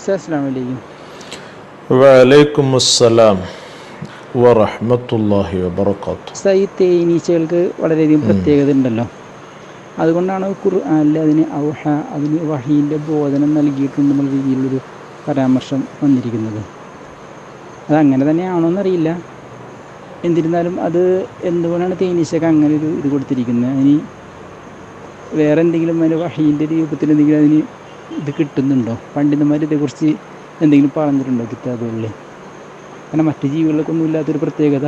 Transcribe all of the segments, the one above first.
അസ്സാം വലൈക്കും വലൈക്കും അസ്സലാം വറഹ്മത്തുള്ളാഹി വബറകാത്തു ഉസ്താദ്, ഈ തേനീച്ചകൾക്ക് വളരെയധികം പ്രത്യേകത ഉണ്ടല്ലോ. അതുകൊണ്ടാണ് ഖുർആനിൽ അതിന് ഔഹ അതിന് വഹീന്റെ ബോധനം നൽകിയിട്ടുണ്ടെന്നുള്ള രീതിയിലുള്ളൊരു പരാമർശം വന്നിരിക്കുന്നത്. അത് അങ്ങനെ തന്നെയാണോ എന്നറിയില്ല. എന്നിരുന്നാലും അത് എന്തുകൊണ്ടാണ് തേനീച്ചക്ക് അങ്ങനെ ഒരു ഇത് കൊടുത്തിരിക്കുന്നത്? അതിന് വേറെ എന്തെങ്കിലും അതിന് വഹീന്റെ രൂപത്തിൽ എന്തെങ്കിലും അതിന് ഇത് കിട്ടുന്നുണ്ടോ? പണ്ഡിതന്മാർ ഇതേക്കുറിച്ച് എന്തെങ്കിലും പറഞ്ഞിട്ടുണ്ടോ കിതാബുകളിൽ കാരണം മറ്റ് ജീവികൾക്കൊന്നും ഇല്ലാത്തൊരു പ്രത്യേകത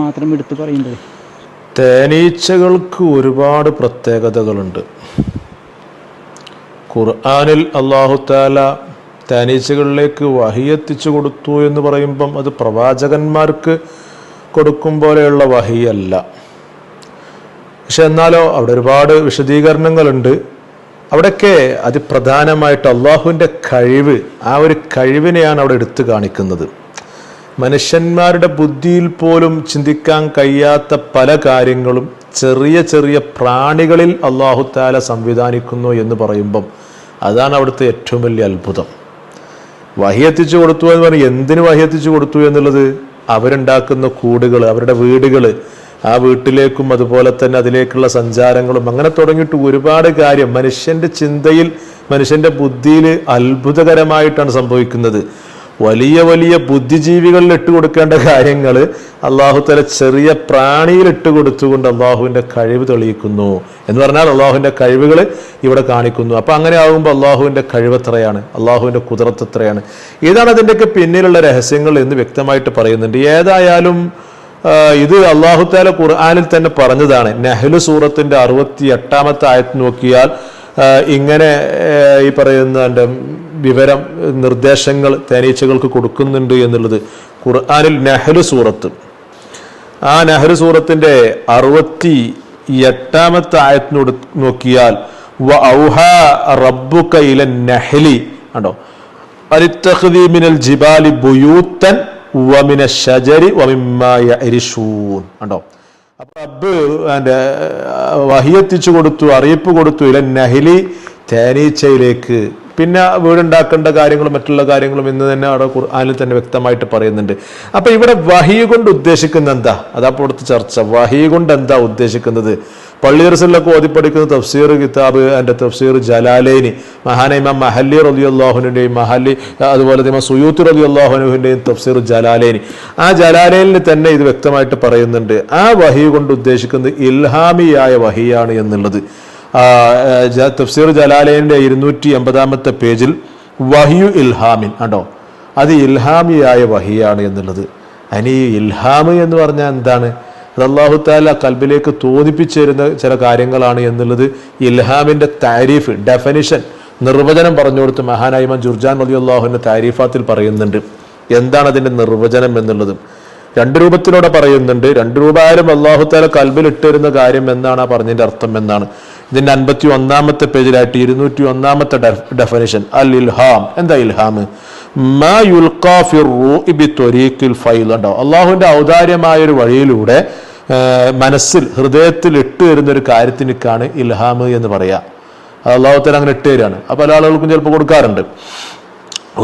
മാത്രം എടുത്ത് പറയുന്നത് തേനീച്ചകൾക്ക് ഒരുപാട് പ്രത്യേകതകളുണ്ട്. ഖുർആാനിൽ അള്ളാഹു താല തേനീച്ചകളിലേക്ക് വഹിയെത്തിച്ചു കൊടുത്തു എന്ന് പറയുമ്പം അത് പ്രവാചകന്മാർക്ക് കൊടുക്കും പോലെയുള്ള വഹിയല്ല പക്ഷെ എന്നാലോ അവിടെ ഒരുപാട് വിശദീകരണങ്ങളുണ്ട്. അവിടെയൊക്കെ അതിപ്രധാനമായിട്ട് അള്ളാഹുവിന്റെ കഴിവ് ആ ഒരു കഴിവിനെയാണ് അവിടെ എടുത്തു കാണിക്കുന്നത്. മനുഷ്യന്മാരുടെ ബുദ്ധിയിൽ പോലും ചിന്തിക്കാൻ കഴിയാത്ത പല കാര്യങ്ങളും ചെറിയ ചെറിയ പ്രാണികളിൽ അള്ളാഹു താല സംവിധാനിക്കുന്നു എന്ന് പറയുമ്പം അതാണ് അവിടുത്തെ ഏറ്റവും വലിയ അത്ഭുതം. വഹി എത്തിച്ചു കൊടുത്തു എന്ന് പറഞ്ഞാൽ എന്തിനു വഹി എത്തിച്ചു കൊടുത്തു എന്നുള്ളത്? അവരുണ്ടാക്കുന്ന കൂടുകൾ അവരുടെ വീടുകൾ ആ വീട്ടിലേക്കും അതുപോലെ തന്നെ അതിലേക്കുള്ള സഞ്ചാരങ്ങളും അങ്ങനെ തുടങ്ങിയിട്ട് ഒരുപാട് കാര്യം മനുഷ്യന്റെ ചിന്തയിൽ മനുഷ്യന്റെ ബുദ്ധിയിൽ അത്ഭുതകരമായിട്ടാണ് സംഭവിക്കുന്നത്. വലിയ വലിയ ബുദ്ധിജീവികളിൽ ഇട്ട് കൊടുക്കേണ്ട കാര്യങ്ങൾ അള്ളാഹു തല ചെറിയ പ്രാണിയിൽ ഇട്ട് കൊടുത്തുകൊണ്ട് അള്ളാഹുവിന്റെ കഴിവ് തെളിയിക്കുന്നു എന്ന് പറഞ്ഞാൽ അള്ളാഹുവിന്റെ കഴിവുകൾ ഇവിടെ കാണിക്കുന്നു. അപ്പൊ അങ്ങനെ ആകുമ്പോൾ അള്ളാഹുവിന്റെ കഴിവെത്രയാണ് അള്ളാഹുവിന്റെ കുതിരത്ത് എത്രയാണ് ഇതാണ് അതിന്റെയൊക്കെ പിന്നിലുള്ള രഹസ്യങ്ങൾ എന്ന് വ്യക്തമായിട്ട് പറയുന്നുണ്ട്. ഏതായാലും ഇത് അള്ളാഹു താല ഖുർആാനിൽ തന്നെ പറഞ്ഞതാണ്. നെഹ്ലു സൂറത്തിന്റെ അറുപത്തി എട്ടാമത്തെ ആയത്ത് നോക്കിയാൽ ഇങ്ങനെ ഈ പറയുന്ന വിവരം നിർദ്ദേശങ്ങൾ തേനീച്ചകൾക്ക് കൊടുക്കുന്നുണ്ട് എന്നുള്ളത് ഖുർആാനിൽ നെഹ്ലു സൂറത്ത്. ആ നെഹ്ലു സൂറത്തിന്റെ അറുപത്തി എട്ടാമത്തെ ആയത്തിനോട് നോക്കിയാൽ വ ഔഹ റബ്ബുക നഹ്ലി കണ്ടോ? ജിബാലി ബുയൂത്തൻ വമിന ഷജരി വമിമ്മാ യഅരിഷൂൻ കണ്ടോ? അപ്പൊ റബ്ബ് എന്റെ വഹിയെത്തിച്ചു കൊടുത്തു അറിയിപ്പ് കൊടുത്തു ഇല നഹിലി തേനീച്ചയിലേക്ക്. പിന്നെ വീടുണ്ടാക്കേണ്ട കാര്യങ്ങളും മറ്റുള്ള കാര്യങ്ങളും ഇന്ന് തന്നെ അവിടെ ഖുർആനിൽ തന്നെ വ്യക്തമായിട്ട് പറയുന്നുണ്ട്. അപ്പൊ ഇവിടെ വഹി കൊണ്ട് ഉദ്ദേശിക്കുന്ന എന്താ? അതാ അടുത്ത ചർച്ച. വഹി കൊണ്ട് എന്താ ഉദ്ദേശിക്കുന്നത്? പള്ളിയർസിലൊക്കെ ഓതിപ്പടിക്കുന്ന തഫ്സീർ കിതാബ് എന്റെ തഫ്സീർ ജലാലേനി മഹാന ഇമാം മഹല്ലി റബി അള്ളാഹുവിന്റെയും മഹല്ലി അതുപോലെ തന്നെ സുയൂത്ത് റബി അള്ളാഹുനുവിന്റെയും തഫ്സീർ ജലാലേനി. ആ ജലാലേനിൽ തന്നെ ഇത് വ്യക്തമായിട്ട് പറയുന്നുണ്ട്. ആ വഹി കൊണ്ട് ഉദ്ദേശിക്കുന്നത് ഇൽഹാമിയായ വഹിയാണ് എന്നുള്ളത്. തഫ്സീർ ജലാലേന്റെ ഇരുന്നൂറ്റി എൺപതാമത്തെ പേജിൽ വഹിയു ഇൽഹാമിൻ കണ്ടോ? അത് ഇൽഹാമിയായ വഹിയാണ് എന്നുള്ളത്. അതിന് ഈ ഇൽഹാമ് എന്ന് പറഞ്ഞാൽ എന്താണ്? അത് അള്ളാഹു താല കൽബിലേക്ക് തോന്നിപ്പിച്ചിരുന്ന ചില കാര്യങ്ങളാണ് എന്നുള്ളത് ഇൽഹാമിന്റെ താരീഫ് ഡെഫനിഷൻ നിർവചനം പറഞ്ഞു കൊടുത്ത് മഹാനായിമ ജുർജാൻ അലി അള്ളാഹുവിന്റെ താരീഫാത്തിൽ പറയുന്നുണ്ട്. എന്താണ് അതിന്റെ നിർവചനം എന്നുള്ളത്? രണ്ട് രൂപത്തിലൂടെ പറയുന്നുണ്ട്. രണ്ട് രൂപായാലും അള്ളാഹു താല കൽബിൽ ഇട്ടിരുന്ന കാര്യം എന്നാണ് ആ പറഞ്ഞതിന്റെ അർത്ഥം എന്നാണ്. ഇതിന്റെ അൻപത്തി ഒന്നാമത്തെ പേജിലായിട്ട് ഇരുന്നൂറ്റി ഒന്നാമത്തെ ഡെഫനിഷൻ അൽ ഇൽഹാം എന്താ ഇൽഹാം? മാ യുൽഖാ ഫി റൂഇ ബി ത്വരീഖിൽ ഫൈൽ ഉണ്ടോ അള്ളാഹുവിന്റെ ഔദാര്യമായ ഒരു വഴിയിലൂടെ മനസ്സിൽ ഹൃദയത്തിൽ ഇട്ട് വരുന്ന ഒരു കാര്യത്തിനൊക്കെയാണ് ഇൽഹാം എന്ന് പറയാ. അത് അള്ളാഹുത്തല അങ്ങനെ ഇട്ട് തരികയാണ് അപ്പൊ പല ആളുകൾക്കും ചിലപ്പോൾ കൊടുക്കാറുണ്ട്.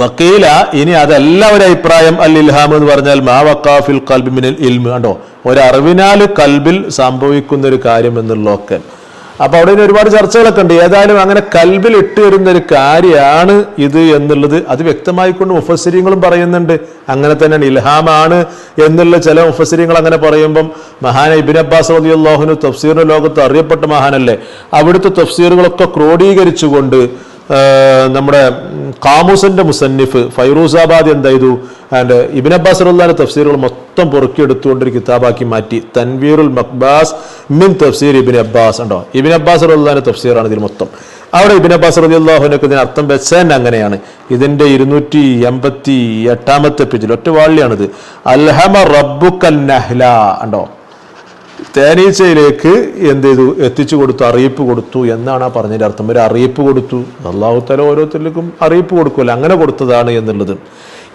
വക്കീല ഇനി അതല്ല ഒരു അഭിപ്രായം അൽ ഇൽഹാം എന്ന് പറഞ്ഞാൽ മാ വക്കാഫിൽ കൽബി മിനൽ ഇൽമ് കണ്ടോ? ഒരറിവിനാൽ കൽബിൽ സംഭവിക്കുന്ന ഒരു കാര്യം എന്നുള്ളതൊക്കെ. അപ്പൊ അവിടെ ഒരുപാട് ചർച്ചകളൊക്കെ ഉണ്ട്. ഏതായാലും അങ്ങനെ കൽബിൽ ഇട്ട് വരുന്ന ഒരു കാര്യമാണ് ഇത് എന്നുള്ളത് അത് വ്യക്തമായിക്കൊണ്ട് മുഫസര്യങ്ങളും പറയുന്നുണ്ട്. അങ്ങനെ തന്നെയാണ് ഇൽഹാമാണ് എന്നുള്ള ചില മുഫസര്യങ്ങൾ അങ്ങനെ പറയുമ്പം മഹാന ഇബിൻ അബ്ബാസ് റലി അള്ളാഹുനു തഫ്സീറിന്റെ ലോകത്ത് അറിയപ്പെട്ട മഹാനല്ലേ? അവിടുത്തെ തഫ്സീറുകളൊക്കെ ക്രോഡീകരിച്ചുകൊണ്ട് നമ്മുടെ കാമൂസന്റെ മുസന്നിഫ് ഫൈറൂസാബാദ് എന്ത് ചെയ്തു ആൻഡ് ഇബിൻ അബ്ബാസ് റഹ്ലാന്റെ തഫ്സീറുകൾ മൊത്തം പൊറുക്കിയെടുത്തുകൊണ്ട് ഒരു കിതാബാക്കി മാറ്റി. തൻവീറുൽ മക്ബാസ് മിൻ തഫ്സീർ ഇബിൻ അബ്ബാസ് ഉണ്ടോ? ഇബിൻ അബ്ബാസ് റഹ്ലാന്റെ തഫ്സീറാണ് ഇതിൽ മൊത്തം. അവിടെ ഇബിൻ അബ്ബാസ് റലി അള്ളാഹുനൊക്കെ ഇതിന് അർത്ഥം വെച്ചാൽ അങ്ങനെയാണ്. ഇതിന്റെ ഇരുന്നൂറ്റി എൺപത്തി എട്ടാമത്തെ പേജിൽ ഒറ്റ വാളിയാണിത് അൽഹമ റബ്ബുക്കൽ നഹ്ല ഉണ്ടോ? തേനീച്ചയിലേക്ക് എന്ത് ചെയ്തു? എത്തിച്ചു കൊടുത്തു അറിയിപ്പ് കൊടുത്തു എന്നാണ് ആ പറഞ്ഞതിന്റെ അർത്ഥം. ഒരു അറിയിപ്പ് കൊടുത്തു. അള്ളാഹു തല ഓരോരുത്തർക്കും അറിയിപ്പ് കൊടുക്കുമല്ലോ. അങ്ങനെ കൊടുത്തതാണ് എന്നുള്ളത്.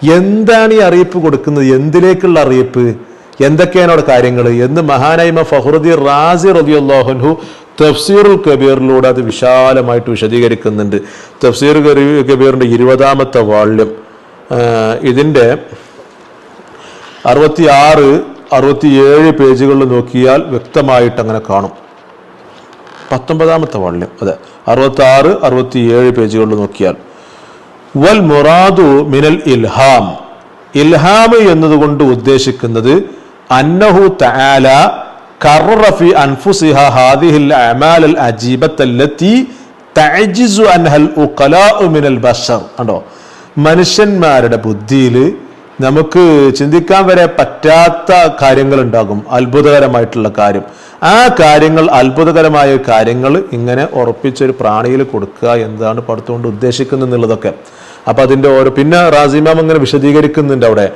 എന്താണ് ഈ അറിയിപ്പ് കൊടുക്കുന്നത്? എന്തിലേക്കുള്ള അറിയിപ്പ്? എന്തൊക്കെയാണ് അവിടെ കാര്യങ്ങൾ എന്ന് മഹാനായ്മ ഫഹ്റുദ്ദീൻ റാസി റബി അള്ളാഹുൻഹു തഫ്സീറുൽ കബീറിലൂടെ അത് വിശാലമായിട്ട് വിശദീകരിക്കുന്നുണ്ട്. തഫ്സീർ കബീ- കബീറിന്റെ ഇരുപതാമത്തെ വാള്യം. ഇതിന്റെ അറുപത്തി ആറ് അറുപത്തിയേഴ് പേജുകളിൽ നോക്കിയാൽ വ്യക്തമായിട്ട് അങ്ങനെ കാണും. പത്തൊമ്പതാമത്തെ വാള്യം അതെ. അറുപത്തി ആറ് അറുപത്തിയേഴ് പേജുകളിൽ നോക്കിയാൽ. വൽ മുറാദു മിനൽ ഇൽഹാം. ഇൽഹാം എന്നതുകൊണ്ട് ഉദ്ദേശിക്കുന്നത് അന്നഹു തആല കററ ഫി അൻഫുസിഹ ഹാദിഹിൽ അമാൽ അൽ തഅജിസു അൻഹൽ ഉഖലാഉ മിനൽ ബശർ കണ്ടോ? മനുഷ്യന്മാരുടെ ബുദ്ധിയിൽ നമുക്ക് ചിന്തിക്കാൻ വരെ പറ്റാത്ത കാര്യങ്ങൾ ഉണ്ടാകും അത്ഭുതകരമായിട്ടുള്ള കാര്യം. ആ കാര്യങ്ങൾ അത്ഭുതകരമായ കാര്യങ്ങൾ ഇങ്ങനെ ഉറപ്പിച്ചൊരു പ്രാണിയിൽ കൊടുക്കുക എന്താണ് പടുത്തുകൊണ്ട് ഉദ്ദേശിക്കുന്നത് എന്നുള്ളതൊക്കെ അപ്പൊ അതിന്റെ ഓരോ പിന്നെ റാസിമാം അങ്ങനെ വിശദീകരിക്കുന്നുണ്ട് അവിടെ.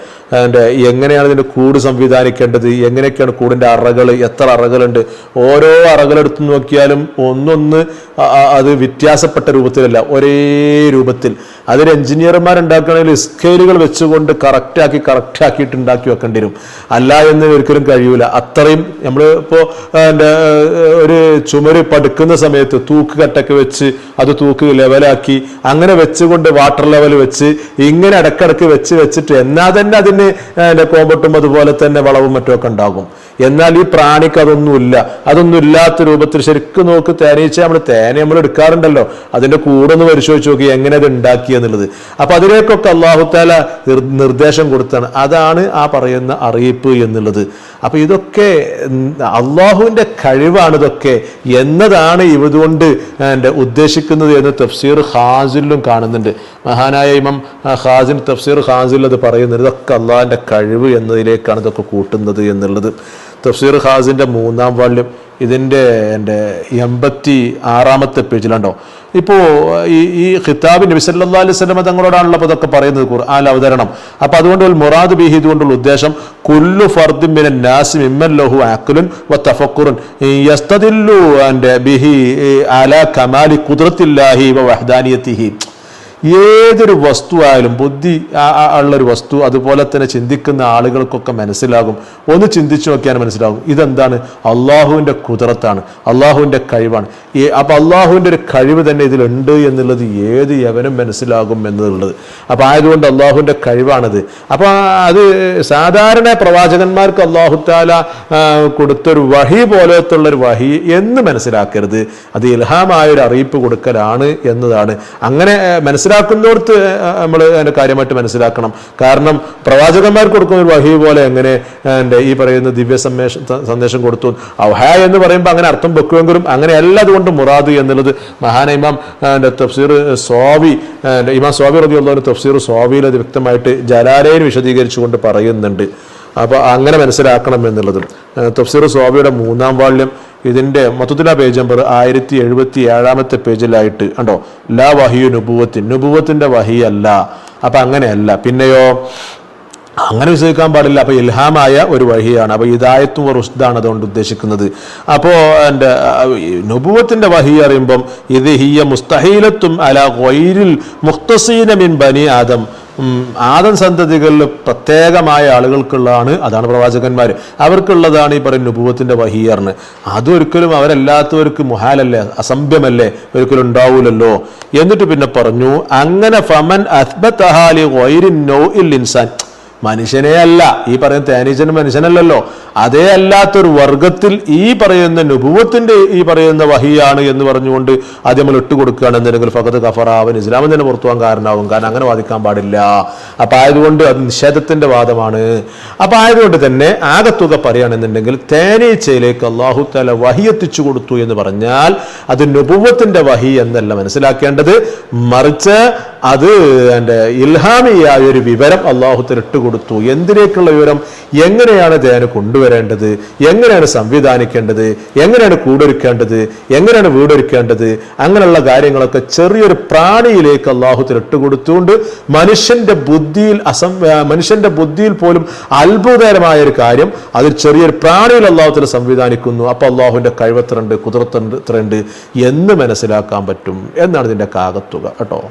എങ്ങനെയാണ് ഇതിന്റെ കൂട് സംവിധാനിക്കേണ്ടത്? എങ്ങനെയൊക്കെയാണ് കൂടിന്റെ അറകൾ എത്ര അറകളുണ്ട്? ഓരോ അറകളെടുത്ത് നോക്കിയാലും ഒന്നൊന്ന് അത് വ്യത്യാസപ്പെട്ട രൂപത്തിലല്ല. ഒരേ രൂപത്തിൽ. അതൊരു എഞ്ചിനീയർമാർ ഉണ്ടാക്കണമെങ്കിൽ സ്കെയിലുകൾ വെച്ചുകൊണ്ട് കറക്റ്റാക്കി കറക്റ്റാക്കിയിട്ട് ഉണ്ടാക്കി വെക്കേണ്ടി വരും. അല്ല എന്ന് ഒരിക്കലും കഴിയൂല. അത്രയും നമ്മൾ ഇപ്പോൾ എന്റെ ഒരു ചുമര് പടുക്കുന്ന സമയത്ത് തൂക്ക് കട്ടൊക്കെ വെച്ച് അത് തൂക്ക് ലെവലാക്കി അങ്ങനെ വെച്ചുകൊണ്ട് വാട്ടർ ലെവൽ വെച്ച് ഇങ്ങനെ ഇടക്കിടക്ക് വെച്ച് വെച്ചിട്ട് എന്നാൽ തന്നെ അതിന് കോമ്പട്ടും അതുപോലെ തന്നെ വളവും മറ്റുമൊക്കെ ഉണ്ടാകും. എന്നാൽ ഈ പ്രാണിക്ക് അതൊന്നുമില്ല. അതൊന്നും ഇല്ലാത്ത രൂപത്തിൽ ശരിക്കും നോക്ക് തേനീച്ച നമ്മൾ തേന നമ്മൾ എടുക്കാറുണ്ടല്ലോ. അതിന്റെ കൂടെ ഒന്ന് പരിശോധിച്ച് നോക്കി എങ്ങനെ അത് ഉണ്ടാക്കി എന്നുള്ളത് അപ്പൊ അതിലേക്കൊക്കെ അള്ളാഹുത്താല നിർ- നിർദ്ദേശം കൊടുത്താണ്. അതാണ് ആ പറയുന്ന അറിയിപ്പ് എന്നുള്ളത്. അപ്പൊ ഇതൊക്കെ അള്ളാഹുവിന്റെ കഴിവാണ് ഇതൊക്കെ. എന്നതാണ് ഇവതുകൊണ്ട് എന്റെ ഉദ്ദേശിക്കുന്നത് എന്ന് തഫ്സീർ ഖാസിലും കാണുന്നുണ്ട്. മഹാനായ ഇമം ഹാസിൻ തഫ്സീർ ഹാസിൽ അത് പറയുന്നത് ഇതൊക്കെ അള്ളാഹിന്റെ കഴിവ് എന്നതിലേക്കാണ് ഇതൊക്കെ കൂട്ടുന്നത് എന്നുള്ളത്. തഫ്സീർ ഖാസിന്റെ മൂന്നാം വാള്യം ഇതിന്റെ എന്റെ എൺപത്തി ആറാമത്തെ പേജിലുണ്ടോ. ഇപ്പോൾ ഈ ഈ ഖിതാബ് നബി സല്ലാ അലൈഹി സ്വലമ തങ്ങളോടാണല്ലോ അപ്പോൾ ഇതൊക്കെ പറയുന്നത് ഖുർആൻ അവതരണം. അപ്പോൾ അതുകൊണ്ട് ഒരു മുറാദ് ബിഹി ഇതുകൊണ്ടുള്ള ഉദ്ദേശം കുല്ലു ഫർദിൻ മിന നാസി മിമ്മൻ ലഹു അഖ്ലുൻ വ തഫക്കുറുൻ. യസ്തദില്ലു എന്റെ ബിഹി അലാ കമാലി കുദ്രത്തില്ലാഹി വ വഹ്ദാനിയത്തിഹി. ഏതൊരു വസ്തു ആയാലും ബുദ്ധി ഉള്ളൊരു വസ്തു അതുപോലെ തന്നെ ചിന്തിക്കുന്ന ആളുകൾക്കൊക്കെ മനസ്സിലാകും. ഒന്ന് ചിന്തിച്ചു നോക്കിയാൽ മനസ്സിലാകും. ഇതെന്താണ്? അള്ളാഹുവിന്റെ കുതിരത്താണ്. അള്ളാഹുവിന്റെ കഴിവാണ്. ഈ അപ്പം അള്ളാഹുവിന്റെ ഒരു കഴിവ് തന്നെ ഇതിലുണ്ട് എന്നുള്ളത് ഏത് യവനും മനസ്സിലാകും എന്നുള്ളത്. അപ്പം ആയതുകൊണ്ട് അള്ളാഹുവിന്റെ കഴിവാണിത്. അപ്പം അത് സാധാരണ പ്രവാചകന്മാർക്ക് അള്ളാഹു താല ആ, കൊടുത്തൊരു വഹി പോലത്തുള്ളൊരു വഹി എന്ന് മനസ്സിലാക്കരുത്. അത് ഇൽഹാമായ ഒരു അറിയിപ്പ് കൊടുക്കലാണ് എന്നതാണ്. അങ്ങനെ ആ, മനസ്സിലാക്കുന്നിടത്ത് നമ്മൾ അതിന്റെ കാര്യമായിട്ട് മനസ്സിലാക്കണം. കാരണം പ്രവാചകന്മാർക്ക് കൊടുക്കുന്ന ഒരു വഹി പോലെ എങ്ങനെ എന്റെ ഈ പറയുന്ന ദിവ്യ സന്ദേശം സന്ദേശം കൊടുത്തു. ഔഹ എന്ന് പറയുമ്പോൾ അങ്ങനെ അർത്ഥം വെക്കുമെങ്കിലും അങ്ങനെ അല്ല അതുകൊണ്ട് മുറാദ് എന്നുള്ളത്. മഹാന ഇമാം എന്റെ തഫ്സീർ സ്വാവി ഇമാം സ്വാവി റബിയുള്ള തഫ്സീർ സ്വാവിയിൽ അത് വ്യക്തമായിട്ട് ജലാലയിൽ വിശദീകരിച്ചുകൊണ്ട് പറയുന്നുണ്ട്. അപ്പോൾ അങ്ങനെ മനസ്സിലാക്കണം എന്നുള്ളത്. തഫ്സീർ സ്വാബിയുടെ മൂന്നാം വാള്യം ഇതിന്റെ മൊത്തത്തില പേജ് നമ്പർ ആയിരത്തി എഴുപത്തി ഏഴാമത്തെ പേജിലായിട്ട് ഉണ്ടോ ലാ വഹിയു നുപൂവത്തിൻ നുപൂവത്തിന്റെ വഹിയല്ല അപ്പം അങ്ങനെയല്ല. പിന്നെയോ? അങ്ങനെ വിശ്വസിക്കാൻ പാടില്ല. അപ്പൊ ഇൽഹാമായ ഒരു വഹിയാണ്. അപ്പൊ ഇതായത്തും റുഷ്ദാണ് അതുകൊണ്ട് ഉദ്ദേശിക്കുന്നത്. അപ്പോ എന്റെ നുപൂവത്തിന്റെ വഹി അറിയുമ്പം ഇത് ഹിയ മുസ്തഹീലത്തും അല വൈരിൽ മുക്തസീന മിൻ ബനി ആദം. ഉം, ആദം സന്തതികളിൽ പ്രത്യേകമായ ആളുകൾക്കുള്ളതാണ് അതാണ് പ്രവാചകന്മാർ. അവർക്കുള്ളതാണ് ഈ പറയുന്ന നുപൂവത്തിന്റെ വഹീയറിന് അതൊരിക്കലും അവരല്ലാത്തവർക്ക് മുഹാലല്ലേ അസംഭ്യമല്ലേ ഒരിക്കലും ഉണ്ടാവൂലല്ലോ. എന്നിട്ട് പിന്നെ പറഞ്ഞു അങ്ങനെ ഫമൻ ഇൽ ഇൻസാൻ. മനുഷ്യനെ അല്ല ഈ പറയുന്ന തേനീച്ചൻ മനുഷ്യനല്ലല്ലോ. അതേ അല്ലാത്തൊരു വർഗത്തിൽ ഈ പറയുന്ന നുപുവത്തിന്റെ ഈ പറയുന്ന വഹിയാണ് എന്ന് പറഞ്ഞുകൊണ്ട് ആദ്യം നമ്മൾ ഇട്ടുകൊടുക്കുകയാണ്. എന്തെങ്കിലും ഫഖത്ത് കഫറാവൻ ഇസ്ലാമിൽ തന്നെ പുറത്തുവാൻ കാരണമാവും. കാരണം അങ്ങനെ വാദിക്കാൻ പാടില്ല. അപ്പൊ ആയതുകൊണ്ട് അത് നിഷേധത്തിന്റെ വാദമാണ്. അപ്പൊ ആയതുകൊണ്ട് തന്നെ ആകത്തുക പറയുകയാണെന്നുണ്ടെങ്കിൽ തേനീച്ചയിലേക്ക് അള്ളാഹു തല വഹി എത്തിച്ചു കൊടുത്തു എന്ന് പറഞ്ഞാൽ അത് നുപുവത്തിന്റെ വഹി എന്നല്ല മനസ്സിലാക്കേണ്ടത്. മറിച്ച് അത് എന്റെ ഇൽഹാമിയായ ഒരു വിവരം അള്ളാഹുത്തിൽ ഇട്ടുകൊടുത്തു എന്തിനേക്കുള്ള വിവരം? എങ്ങനെയാണ് ധ്യാനം കൊണ്ടുവരേണ്ടത്? എങ്ങനെയാണ് സംവിധാനിക്കേണ്ടത്? എങ്ങനെയാണ് കൂടൊരുക്കേണ്ടത്? എങ്ങനെയാണ് വീടൊരുക്കേണ്ടത്? അങ്ങനെയുള്ള കാര്യങ്ങളൊക്കെ ചെറിയൊരു പ്രാണിയിലേക്ക് അള്ളാഹുത്തിൽ ഇട്ടുകൊടുത്തുകൊണ്ട് മനുഷ്യന്റെ ബുദ്ധിയിൽ അസം മനുഷ്യന്റെ ബുദ്ധിയിൽ പോലും അത്ഭുതകരമായ ഒരു കാര്യം അതിൽ ചെറിയൊരു പ്രാണിയിൽ അള്ളാഹുത്തിൽ സംവിധാനിക്കുന്നു. അപ്പോൾ അള്ളാഹുവിന്റെ കഴിവത്രണ്ട് ഇത്രയുണ്ട് എന്ന് മനസ്സിലാക്കാൻ പറ്റും. എന്നാണ് ഇതിന്റെ കാകത്തുക. കേട്ടോ?